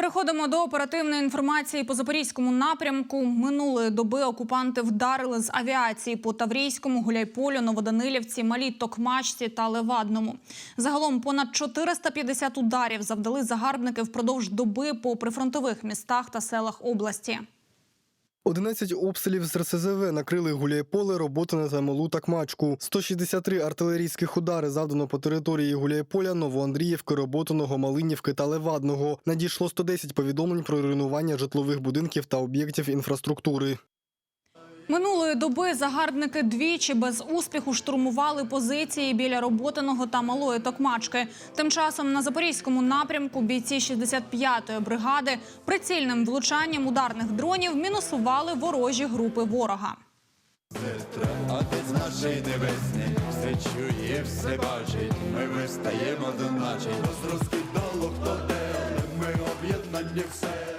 Переходимо до оперативної інформації по запорізькому напрямку. Минулої доби окупанти вдарили з авіації по Таврійському, Гуляйполю, Новоданилівці, Малій Токмачці та Левадному. Загалом понад 450 ударів завдали загарбники впродовж доби по прифронтових містах та селах області. 11 обстрілів з РСЗВ накрили Гуляйполе, Роботине та Малу Такмачку. 163 артилерійських удари завдано по території Гуляйполя, Новоандріївки, Роботиного, Малинівки та Левадного. Надійшло 110 повідомлень про руйнування житлових будинків та об'єктів інфраструктури. Минулої доби загарбники двічі без успіху штурмували позиції біля Роботиного та Малої Токмачки. Тим часом на запорізькому напрямку бійці 65-ї бригади прицільним влучанням ударних дронів мінусували ворожі групи ворога. Отець нашої небесний, все чує, все бачить. Ми вистаємо до наче. Нас розкидало хто але ми об'єднані все.